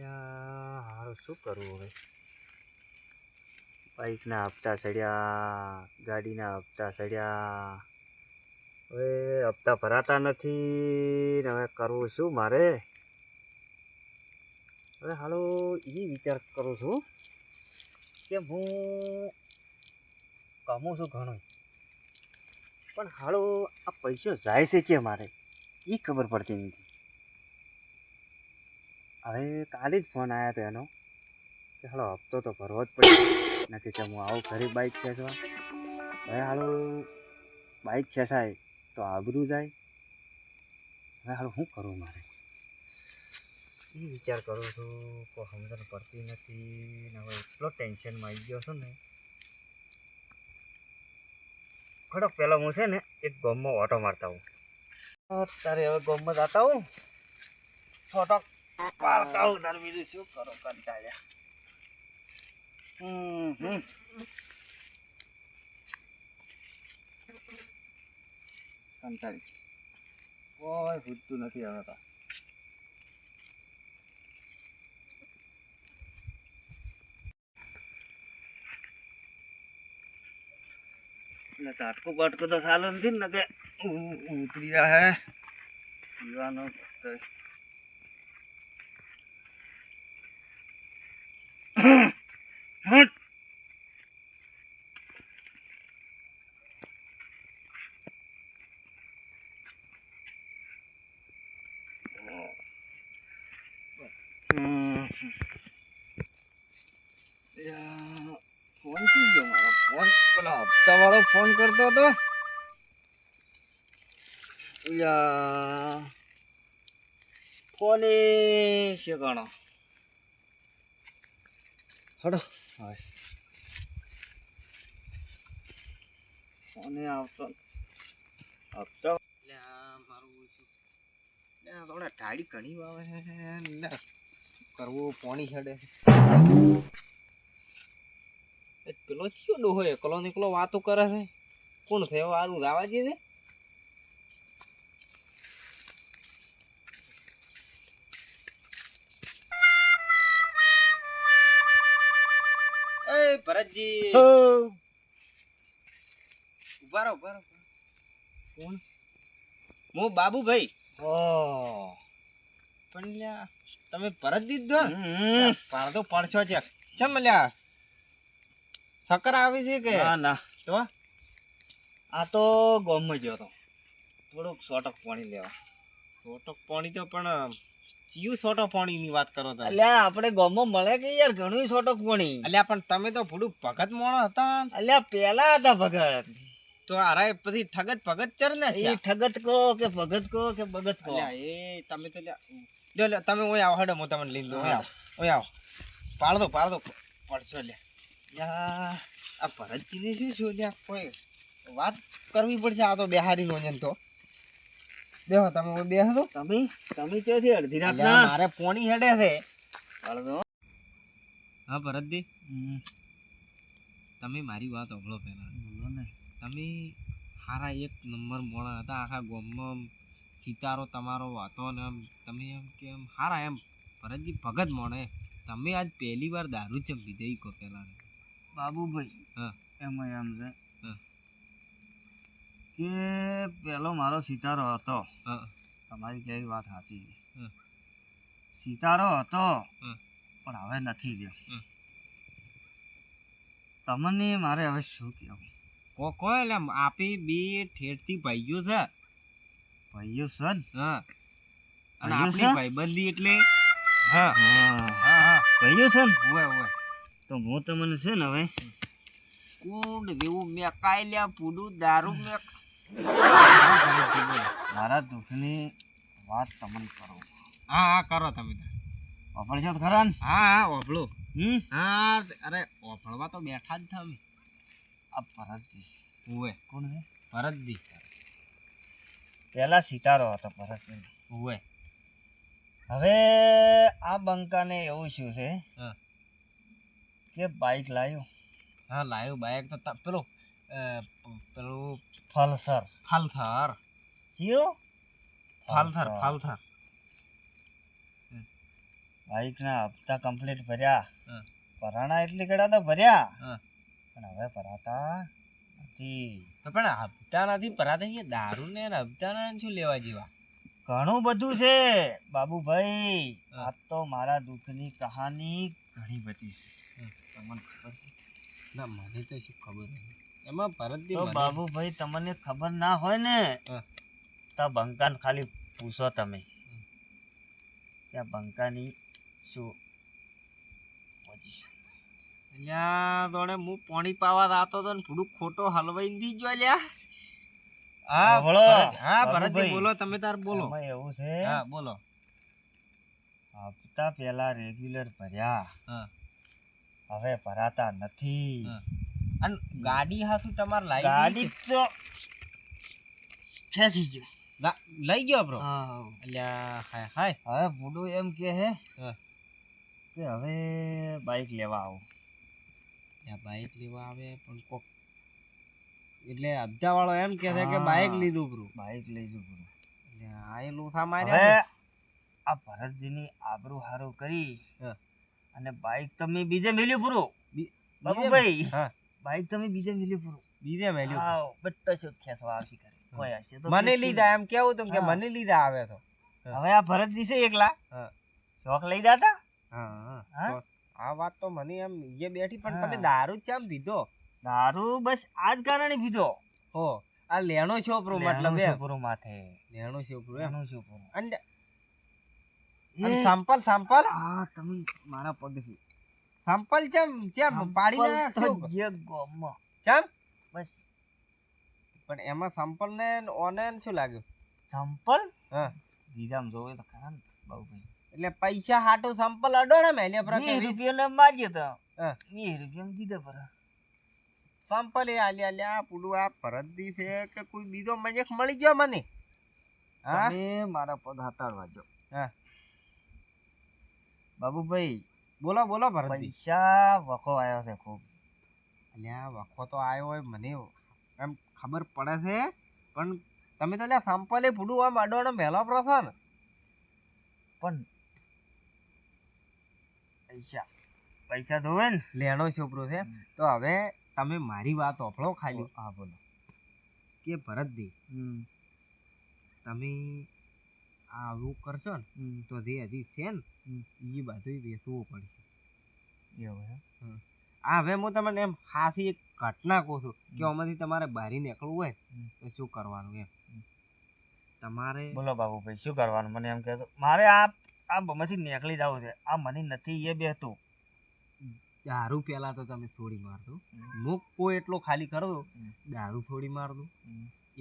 હારું, શું કરવું હવે? બાઇકના હપ્તા ચડ્યા ગાડીના હપ્તા ચડ્યા હવે હપ્તા ભરાતા નથી ને હવે કરવું શું મારે? હવે હાલો એ વિચાર કરું છું કે હું કમાઉં છું ઘણું. પણ હાલો, આ પૈસો જાય છે કે મારે? એ ખબર પડતી નથી. હવે કાલે જ ફોન આવ્યો હતો એનો. કે હાલો, હપ્તો તો ભરવો જ પડે. નથી કે હું આવું ઘરે બાઇક ખેંચવા. હવે હાલો બાઇક ખેંચાય તો આબરું જાય. હવે હાલો, શું કરું મારે? એ વિચાર કરું છું, કોઈ સમજણ પડતી નથી. ને હવે એટલો ટેન્શનમાં આવી ગયો છું ને. ખડક પહેલાં હું છે ને, એક ગોમમાં ઓટો મારતા હું અત્યારે હવે ગોમમાં જતા હું છોટક હું તાર બીજું શું કરો નથી હવે તો એટલે તો ચાલુ નથી ને કે ઉતરી હે પીવાનો તો હટ. હમ. યા, ફોન થઈ ગયો મારો ફોન પેલો હપ્તાવાળો ફોન કરતો હતો. ફોન એ હડો હા ફોને આવતો હપ્તા મારું થોડા ટાળી ઘણી વાવે કરવું પોણી છેડે પેલો ચિયો ડોહો એકલો નીકળો વાતો કરે છે. કોણ થયો આરું રાવા દે છે? એ ભરતજી. ઊભા રહો ઊભા રહો. કોણ? હું બાબુભાઈ. ઓ પણ લ્યા તમે ભરત દીધો પાડતો પડશો છે. ચમ લ્યા? સકર આવી છે કે? ના ના. તો આ તો ગોમમાં ગયો હતો થોડુંક સોટક પાણી લેવા. સોટક પાણી તો પણ ચિયું સોટો પાણીની વાત કરો તમે? અલ્યા આપણે ગામમાં મળે કે યાર ઘણું સોટક પાણી. અલ્યા પણ તમે તો થોડું ભગત મોણો હતા. અલ્યા પેલા હતા ભગત. તો આરાય પછી ઠગત ભગત ચર ને એ ઠગત કહો કે ભગત કહો કે ભગત કહો? એ તમે તો લ્યા લ્યો લ્યો તમે ઓય આવો હેડો હું તમને લઈ લઉં ઓય આવો. ઓય આવો. પાડ દો પાડ દો પડશો લ્યા. લ્યા આ ભરતજીની શું શું લ્યા? કોઈ વાત કરવી પડશે આ તો બેહારી નો તો. બેહો તમે બેહો તો. તમે તમે ચોથી અડધી રાત ના? મારે પોણી હેડે છે. અડધો? હા ભરતજી. તમે મારી વાત સાંભળો પહેલા. બોલો ને. તમે સારા એક નંબર મોણા હતા આખા ગોમમાં સિતારો તમારો હતો ને એમ તમે એમ કે એમ સારા એમ. ભરતજી ભગત મોણે. તમે આજ પહેલી વાર દારૂ ચમ પીધે કહો પહેલા બાબુભાઈ. એમાં એમ છે. કે પેલો મારો સિતારો હતો. તમારી કેવી વાત સાચી છે. સિતારો હતો પણ હવે નથી રહ્યો તમને મારે હવે શું કહેવું? કો કોઈ એટલે આપી બે ઠેઠથી ભાઈઓ છે. ભાઈઓ ને હા. અને આપણી છે? ભાઈબંધી એટલે? હા. હા હા. હા છે ને હોય હોય તો હું તમને છે ને હવે? કુંડ જેવું મેં કાયલ્યા પૂડું દારૂ મેં? મારા દુઃખની વાત તમને કરો. હા હા કરો તમે વાપરશો તો ખરા ને? હા હા ઓભળો હમ? હા અરે ઓભળવા તો બેઠા જ તમે. આ ભરતજી. હોય કોણ છે? ભરતજી. પહેલા સિતારો હતો ભરતજી. હોય હવે આ બંકાને એવું શું છે? હા. કે બાઇક લાવ્યું હા લાવ્યું બાઈક તો પેલું પેલું ફલસર ફલથર. કયું? ફાલથર ફલથર. બાઇકના હપ્તા કમ્પ્લીટ ભર્યા. પરાણા એટલી કડા તો ભર્યા. હા. પણ હવે ભરાતા નથી. તો પણ હપ્તા નથી ભરાતા અહીંયા દારૂ ને હપ્તા શું લેવા જેવા? ઘણું બધું છે બાબુભાઈ. આ તો મારા દુઃખની કહાની ઘણી બધી છે. તમને ખબર છે? ના મને તો શું ખબર નથી. એમાં ભરતજી તો બાબુભાઈ તમને ખબર ના હોય ને તો બંકાને ખાલી પૂછો તમે. ત્યાં બંકાની શું પોઝિશન અલ્યા દોડે હું પાણી પાવા જાતો તો ને થોડું ખોટો હલવાઈ દી જો અલ્યા. હા બોલો. ભરત- હા ભરતજી બોલો તમે તાર બોલો. એવું છે? હા બોલો. હપ્તા પહેલા રેગ્યુલર ભર્યા. હા. હવે ભરાતા નથી. અને ગાડી હાથું તમારે લાવી ગાડી તો ખેંચી ગયો. લઈ ગયો બ્રો? અલ્યા હાય હાય. હવે બુડો એમ કે હે કે હવે બાઈક લેવા આવો. આ બાઇક લેવા આવે પણ કોક એટલે વાળો એમ કે છે કે બાઇક બાઈક લીધું બ્રો? બાઈક લઈ જવું બુડો આ એ લોથા માર્યા આ ભરતજીની આબરૂ હારું કરી. અને બાઈક તમે બીજે મેલ્યું પૂરું. બાબુભાઈ હા. બાઈક તમે બીજે મેલ્યું પૂરું. બીજે મેલ્યું? આવ બટ્ટા શોધ ખેંચવા આવશી કરે કોઈ હશે તો મને લીધા એમ કેવું તો કે હા. મને લીધા આવે તો? હવે આ ભરતજી છે એકલા? હા. શોખ લઈ જાતા? હા હા? આ વાત તો મને એમ એ બેઠી પણ તમે દારૂ કેમ દીધો દારૂ બસ આજ કારણે પીધો. હો આ લેણો છોપરો મતલબ એમ? પૂરું માથે. લેણો છોપરો એનો લેણું છોપરું. અને સંપલ સંપલ આ તમે મારા પગથી સંપલ ચમ ચમ પાડી ના તો જે ગોમ. ચમ બસ. પણ એમાં સંપલ ને ઓને શું લાગ્યું? ચંપલ હા. બીજામ જોવે તો ખરા બહુ ભાઈ. એટલે પૈસા હાટો સંપલ અડો ને એટલે પર રૂપિયા ને માજ્યો તો. હા. વીસ રૂપિયામાં દીધા પર. સંપલ એ આલ્યા આલ્યા પૂડું આ ભરતદી છે કે કોઈ બીજો મજેક મળી ગયો મને? હા? તમે મારા પગ હતાડવા જો હા. બાબુભાઈ બોલો બોલો ભરત પૈસા વખો આવ્યો છે ખૂબ. અલ્યા વખો તો આવ્યો હોય મને એમ ખબર પડે છે પણ તમે તો લ્યા સંપલે પૂડું આમ અડોનો મેલો પ્રસો ને. પણ પૈસા પૈસા જોવે ને લેણો છોકરો છે. તો હવે તમે મારી વાત ઓફળો ખાલી. હા બોલો. કે ભરતભાઈ તમે આ આવું કરશો ને તો જે હજી છે ને એ બધું વેચવું પડશે. એવું હે આ હવે હું તમને એમ ખાસી એક ઘટના કહું છું કે આમાંથી તમારે બહાર નીકળવું હોય તો શું કરવાનું એમ? તમારે બોલો બાબુભાઈ શું કરવાનું? મને એમ કહેતો મારે આ આ બમાંથી નીકળી જવું છે. આ મને નથી એ બેહતું. દારૂ પેલા તો તમે છોડી મારજો. મુક કોઈ એટલો ખાલી કરો દો દારૂ છોડી માર દો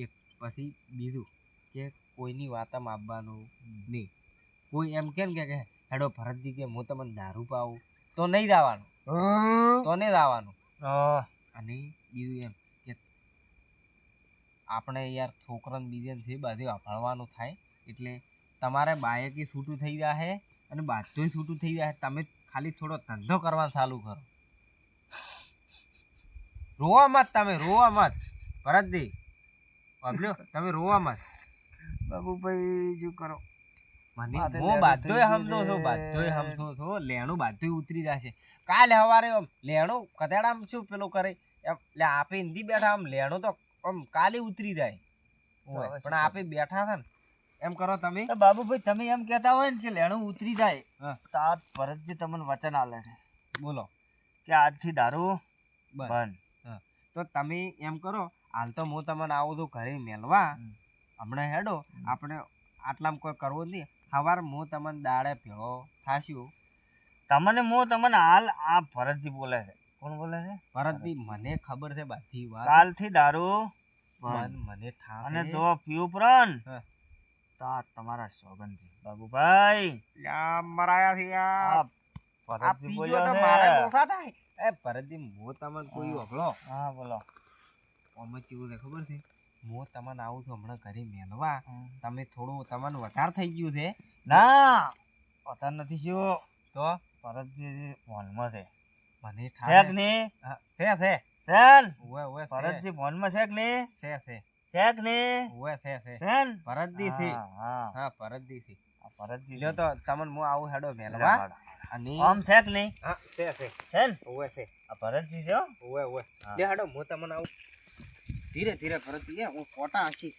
એક પછી બીજું. કે કોઈની વાત માપવાનું નહીં. કોઈ એમ કેમ કે કે હેડો ભરતજી કે હું તમને દારૂ પાવું. તો નહીં જવાનું. તો નહીં આહ, અને બીજું એમ કે આપણે યાર છોકરાને બીજે છે બધે વાપરવાનું થાય એટલે તમારે બાયકી છૂટું થઈ જશે અને બાજુય છૂટું થઈ જશે તમે ખાલી થોડો ધંધો કરવાનું ચાલુ કરો. રોવા મત તમે રોવા મત. ભરતજી તમે રોવા મત. બાબુભાઈ જો કરો. મને હું બાધોય સમજો છો. બાધોય સમજો છો. લેણું બાધોય ઉતરી જશે. કાલે સવારે આમ લેણું કદાડામ શું પેલું કરે? એમ લે આપે હિન્દી બેઠા આમ લેણું તો આમ કાલે ઉતરી જાય. પણ આપે બેઠા છે ને. એમ કરો તમે. બાબુભાઈ તમે એમ કહેતા હોય ને કે લેણું ઉતરી જાય તાત ભરતજી તમને વચન આલે છે. બોલો. કે આજથી દારૂ બંધ. તો તમે એમ કરો હાલ તો હું તમને આવું છું ઘરે મેલવા. હમણાં હેડો આપણે આટલામાં કોઈ કરવો નહીં. સવાર હું તમને દાડે ભેળો થાસ્યું તમને હું તમને હાલ આ ભરતજી બોલે છે. કોણ બોલે છે? ભરતજી મને ખબર છે બધી વાત. કાલથી દારૂ? મન મને ઠાક અને તો જો પીવું પ્રણ હા. તમારા સોગંદજી. બાબુભાઈ. મરાયા છે ભરતજી બોલ્યો તો. મારે ડોસા થાય. એ ભરતજી હું તમને કોઈ હા. ઓગળો. હા બોલો. આમાં ચીવું છે ખબર છે? હું તમને આવું છું હમણાં ઘરે મેલવા. તમે થોડું તમને વધાર થઈ ગયું છે. ના. વધાર નથી શું તો પરત જે હોલમાં છે. મને છે કે નહીં? છે છે. સેન. ને? ઓવે ઓવે ભરતજી ફોનમાં છે કે નહીં? છે છે. છે કે નહીં? ઓવે છે છે. સેન. ભરતજી છે. હા, હા. ભરતજી થી આ ભરતજી લ્યો તો તમને હું આવું હેડો મેલવા. અને આમ છે કે નહીં? હા છે છે. સેન. ને છે. આ ભરતજી છે. ઓવે ઓવે હા. હેડો હું તમને આવું. ધીરે ધીરે ભરતી હું ફોટા હસી.